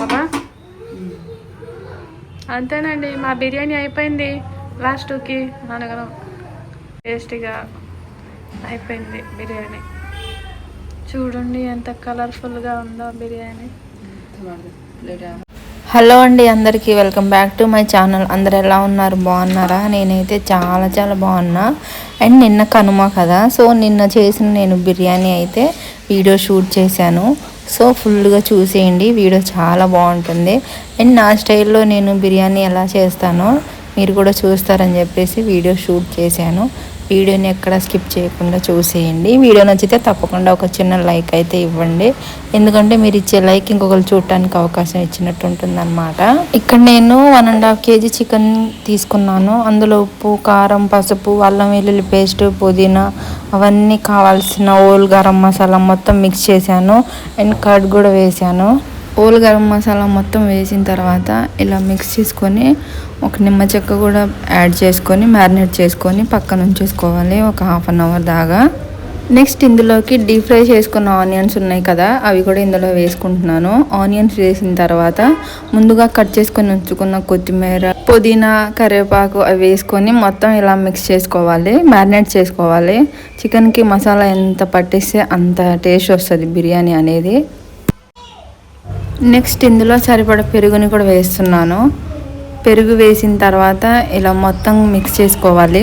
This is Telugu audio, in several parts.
కదా అంతేనండి మా బిర్యానీ అయిపోయింది. లాస్ట్కి అనగలం టేస్టీగా అయిపోయింది బిర్యానీ. చూడండి ఎంత కలర్ఫుల్గా ఉందో బిర్యానీ. హలో అండి అందరికీ welcome back to my channel. అందరు ఎలా ఉన్నారు? బాగున్నారా? నేనైతే చాలా చాలా బాగున్నా. అండ్ నిన్న కనుమ కదా సో నిన్న చేసిన నేను బిర్యానీ అయితే వీడియో షూట్ చేశాను. సో ఫుల్గా చూసేయండి. వీడియో చాలా బాగుంటుంది. అండ్ నా స్టైల్లో నేను బిర్యానీ ఎలా చేస్తానో మీరు కూడా చూస్తారని చెప్పేసి వీడియో షూట్ చేశాను. వీడియోని ఎక్కడ స్కిప్ చేయకుండా చూసేయండి. వీడియో నచ్చితే తప్పకుండా ఒక చిన్న లైక్ అయితే ఇవ్వండి. ఎందుకంటే మీరు ఇచ్చే లైక్ ఇంకొకరు చూడటానికి అవకాశం ఇచ్చినట్టు ఉంటుందన్నమాట. ఇక్కడ నేను one and half KG chicken తీసుకున్నాను. అందులో ఉప్పు కారం పసుపు అల్లం వెల్లుల్లి పేస్ట్ పుదీనా అవన్నీ కావాల్సిన ఓల్ గరం మసాలా మొత్తం మిక్స్ చేశాను. అండ్ కర్డ్ కూడా వేశాను. ఓల్ గరం మసాలా మొత్తం వేసిన తర్వాత ఇలా మిక్స్ చేసుకొని ఒక నిమ్మ చెక్క కూడా యాడ్ చేసుకొని మ్యారినేట్ చేసుకొని పక్కన ఉంచేసుకోవాలి ఒక హాఫ్ అన్ అవర్ దాకా. నెక్స్ట్ ఇందులోకి డీప్ ఫ్రై చేసుకున్న ఆనియన్స్ ఉన్నాయి కదా అవి కూడా ఇందులో వేసుకుంటున్నాను. ఆనియన్స్ వేసిన తర్వాత ముందుగా కట్ చేసుకొని ఉంచుకున్న కొత్తిమీర పుదీనా కరివేపాకు అవి వేసుకొని మొత్తం ఇలా మిక్స్ చేసుకోవాలి మ్యారినేట్ చేసుకోవాలి. చికెన్కి మసాలా ఎంత పట్టిస్తే అంత టేస్ట్ వస్తుంది బిర్యానీ అనేది. నెక్స్ట్ ఇందులో సరిపడ పెరుగుని కూడా వేస్తున్నాను. పెరుగు వేసిన తర్వాత ఇలా మొత్తం మిక్స్ చేసుకోవాలి.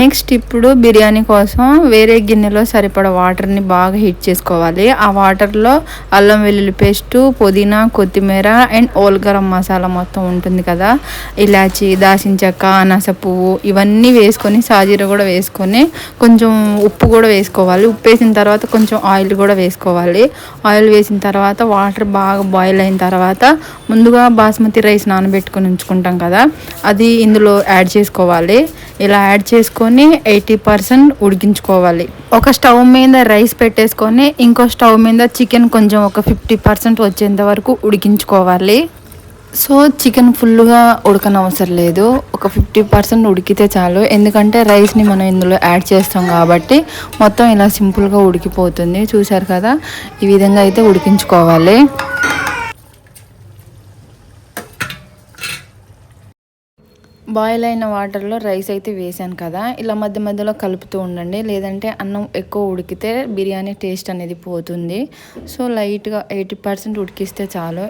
Next ఇప్పుడు బిర్యానీ కోసం వేరే గిన్నెలో సరిపడ వాటర్ని బాగా హీట్ చేసుకోవాలి. ఆ వాటర్లో అల్లం వెల్లుల్లి పేస్టు పుదీనా కొత్తిమీర అండ్ ఓల్ గరం మసాలా మొత్తం ఉంటుంది కదా. ఇలాచి దాసిన చెక్క అనాస పువ్వు ఇవన్నీ వేసుకొని సాజీర కూడా వేసుకొని కొంచెం ఉప్పు కూడా వేసుకోవాలి. ఉప్పు వేసిన తర్వాత కొంచెం ఆయిల్ కూడా వేసుకోవాలి. ఆయిల్ వేసిన తర్వాత వాటర్ బాగా బాయిల్ అయిన తర్వాత ముందుగా బాస్మతి రైస్ నానబెట్టుకొని ఉంచుకుంటాం కదా. అది ఇందులో యాడ్ చేసుకోవాలి. ఇలా యాడ్ చేసుకొని ఎయిటీ పర్సెంట్ ఉడికించుకోవాలి. ఒక స్టవ్ మీద రైస్ పెట్టేసుకొని ఇంకో స్టవ్ మీద చికెన్ కొంచెం ఒక ఫిఫ్టీ పర్సెంట్ వచ్చేంత వరకు ఉడికించుకోవాలి. సో చికెన్ ఫుల్గా ఉడకనవసరం లేదు. ఒక ఫిఫ్టీ పర్సెంట్ ఉడికితే చాలు. ఎందుకంటే రైస్ని మనం ఇందులో యాడ్ చేస్తాం కాబట్టి మొత్తం ఇలా సింపుల్గా ఉడికిపోతుంది. చూసారు కదా? ఈ విధంగా అయితే ఉడికించుకోవాలి. బాయిల్ అయిన వాటర్లో రైస్ అయితే వేసాను కదా ఇలా మధ్య మధ్యలో కలుపుతూ ఉండండి. లేదంటే అన్నం ఎక్కువ ఉడికితే బిర్యానీ టేస్ట్ అనేది పోతుంది. సో లైట్గా ఎయిటీ పర్సెంట్ ఉడికిస్తే చాలు.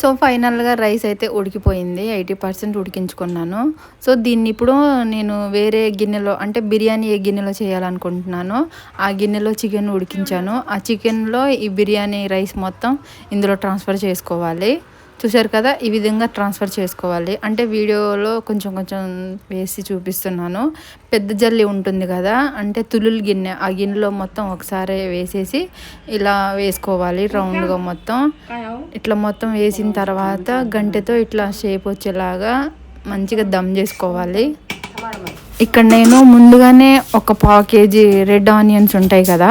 సో ఫైనల్గా రైస్ అయితే ఉడికిపోయింది. Eighty percent ఉడికించుకున్నాను. సో దీన్ని ఇప్పుడు నేను వేరే గిన్నెలో అంటే బిర్యానీ ఏ గిన్నెలో చేయాలనుకుంటున్నాను ఆ గిన్నెలో చికెన్ ఉడికించాను. ఆ చికెన్లో ఈ బిర్యానీ రైస్ మొత్తం ఇందులో ట్రాన్స్ఫర్ చేసుకోవాలి. చూసారు కదా ఈ విధంగా ట్రాన్స్ఫర్ చేసుకోవాలి. అంటే వీడియోలో కొంచెం కొంచెం వేసి చూపిస్తున్నాను. పెద్ద జల్లి ఉంటుంది కదా అంటే తులులు గిన్నె ఆ గిన్నెలో మొత్తం ఒకసారి వేసేసి ఇలా వేసుకోవాలి రౌండ్గా మొత్తం. ఇట్లా మొత్తం వేసిన తర్వాత గంటెతో ఇట్లా షేప్ వచ్చేలాగా మంచిగా దమ్ చేసుకోవాలి. ఇక్కడ నేను ముందుగానే ఒక పావు కేజీ రెడ్ ఆనియన్స్ ఉంటాయి కదా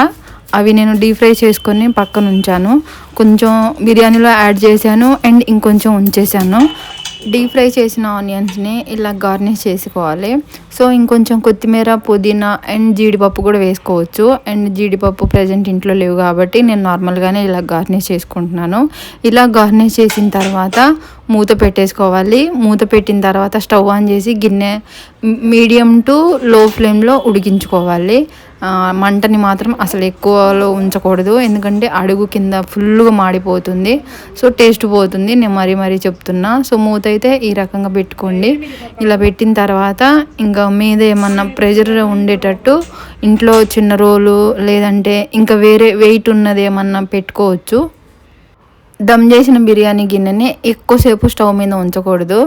అవి నేను డీప్ ఫ్రై చేసుకొని పక్కన ఉంచాను. కొంచెం బిర్యానీలో యాడ్ చేశాను అండ్ ఇంకొంచెం ఉంచేసాను డీప్ ఫ్రై చేసిన ఆనియన్స్ని ఇలా గార్నిష్ చేసుకోవాలి. సో ఇంకొంచెం కొత్తిమీర పుదీనా అండ్ జీడిపప్పు కూడా వేసుకోవచ్చు. అండ్ జీడిపప్పు ప్రజెంట్ ఇంట్లో లేవు కాబట్టి నేను నార్మల్గానే ఇలా గార్నిష్ చేసుకుంటున్నాను. ఇలా గార్నిష్ చేసిన తర్వాత మూత పెట్టేసుకోవాలి. మూత పెట్టిన తర్వాత స్టవ్ ఆన్ చేసి గిన్నె మీడియం టు లో ఫ్లేమ్లో ఉడికించుకోవాలి. మంటని మాత్రం అసలు ఎక్కువలో ఉంచకూడదు. ఎందుకంటే అడుగు కింద ఫుల్గా మాడిపోతుంది. సో టేస్ట్ పోతుంది. నేను మరీ మరీ చెప్తున్నా. సో మూత అయితే ఈ రకంగా పెట్టుకోండి. ఇలా పెట్టిన తర్వాత ఇంకా మీద ఏమన్నా ప్రెషర్ ఉండేటట్టు ఇంట్లో చిన్న రోలు లేదంటే ఇంకా వేరే వెయిట్ ఉన్నది ఏమన్నా పెట్టుకోవచ్చు. దమ్ చేసిన బిర్యానీ గిన్నెని ఎక్కువసేపు స్టవ్ మీద ఉంచకూడదు.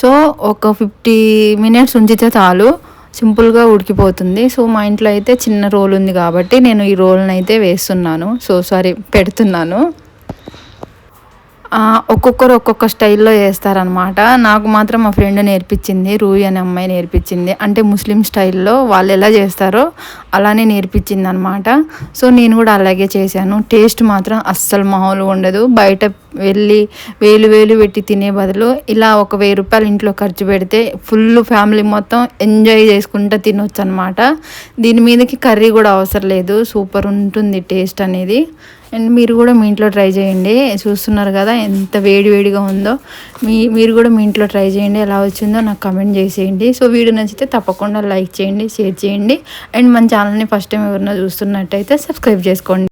సో ఒక ఫిఫ్టీ మినిట్స్ ఉంచితే చాలు. సింపుల్గా ఉడికిపోతుంది. సో మా ఇంట్లో అయితే చిన్న రోల్ ఉంది కాబట్టి నేను ఈ రోల్ని అయితే వేస్తున్నాను. సో సారీ పెడుతున్నాను. ఒక్కొక్కరు ఒక్కొక్క స్టైల్లో చేస్తారనమాట నాకు మాత్రం మా ఫ్రెండ్ నేర్పించింది రూయి అనే అమ్మాయి నేర్పించింది. అంటే ముస్లిం స్టైల్లో వాళ్ళు ఎలా చేస్తారో అలానే నేర్పించింది అనమాట సో నేను కూడా అలాగే చేశాను. టేస్ట్ మాత్రం అస్సలు మామూలుగా ఉండదు. బయట వెళ్ళి వేలు వేలు పెట్టి తినే బదులు ఇలా ఒక వెయ్యి రూపాయలు ఇంట్లో ఖర్చు పెడితే ఫుల్ ఫ్యామిలీ మొత్తం ఎంజాయ్ చేసుకుంటూ తినొచ్చు అనమాట దీని మీదకి కర్రీ కూడా అవసరం లేదు. సూపర్ ఉంటుంది టేస్ట్ అనేది. అండ్ మీరు కూడా మీ ఇంట్లో ట్రై చేయండి. చూస్తున్నారు కదా ఎంత వేడి వేడిగా ఉందో. మీ మీరు కూడా మీ ఇంట్లో ట్రై చేయండి. ఎలా వచ్చిందో నాకు కమెంట్ చేసేయండి. సో వీడియో నచ్చితే తప్పకుండా లైక్ చేయండి షేర్ చేయండి. అండ్ మన ఛానల్ని ఫస్ట్ టైం ఎవరైనా చూస్తున్నట్టయితే సబ్స్క్రైబ్ చేసుకోండి.